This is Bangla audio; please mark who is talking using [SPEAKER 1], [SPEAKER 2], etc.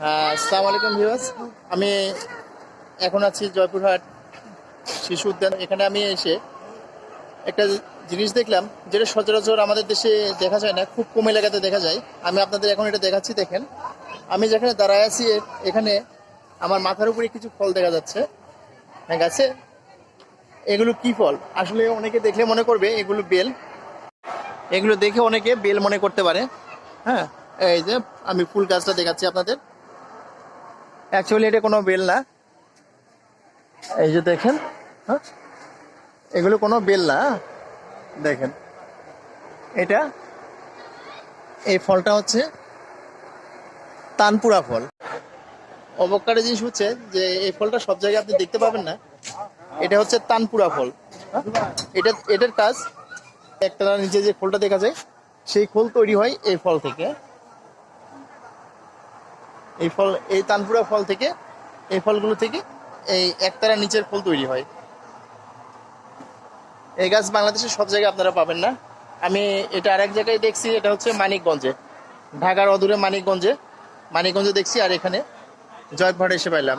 [SPEAKER 1] হ্যাঁ, আসসালামু আলাইকুম ভিউয়ার্স। আমি এখন আছি জয়পুরহাট শিশু উদ্যান। এখানে আমি এসে একটা জিনিস দেখলাম যেটা সচরাচর আমাদের দেশে দেখা যায় না খুব কম এলাকাতে দেখা যায়। আমি আপনাদের এখন এটা দেখাচ্ছি দেখেন। আমি যেখানে দাঁড়ায় আছি এখানে আমার মাথার উপরে কিছু ফল দেখা যাচ্ছে। হ্যাঁ গাছে। এগুলো কি ফল? আসলে অনেকে দেখলে মনে করবে এগুলো বেল। এগুলো দেখে অনেকে বেল মনে করতে পারে। হ্যাঁ এই যে আমি ফুল গাছটা দেখাচ্ছি আপনাদের। অ্যাকচুয়ালি এটা কোনো বেল না। এই যে দেখেন হ্যাঁ? এগুলো কোনো বেল না হ্যাঁ? দেখেন। এটা, এই ফলটা হচ্ছে তানপুরা ফল। অবকারে জিনিস হচ্ছে যে, এই ফলটা সব জায়গায় আপনি দেখতে পাবেন না। এটা হচ্ছে তানপুরা ফল হ্যাঁ? এটা, এটার কাজ, একটা নিচে যে ফলটা দেখা যায়, সেই ফল তৈরি হয় এই ফল থেকে। এই ফল, এই তানপুরা ফল থেকে, এই ফলগুলো থেকে এই একতারা নিচের ফল তৈরি হয়। এই গাছ বাংলাদেশের সব জায়গায় আপনারা পাবেন না। আমি এটা আরেক জায়গায় দেখছি, এটা হচ্ছে মানিকগঞ্জে। ঢাকার অদূরে মানিকগঞ্জে। মানিকগঞ্জে দেখছি আর এখানে জয়পুরহাটে এসে পাইলাম।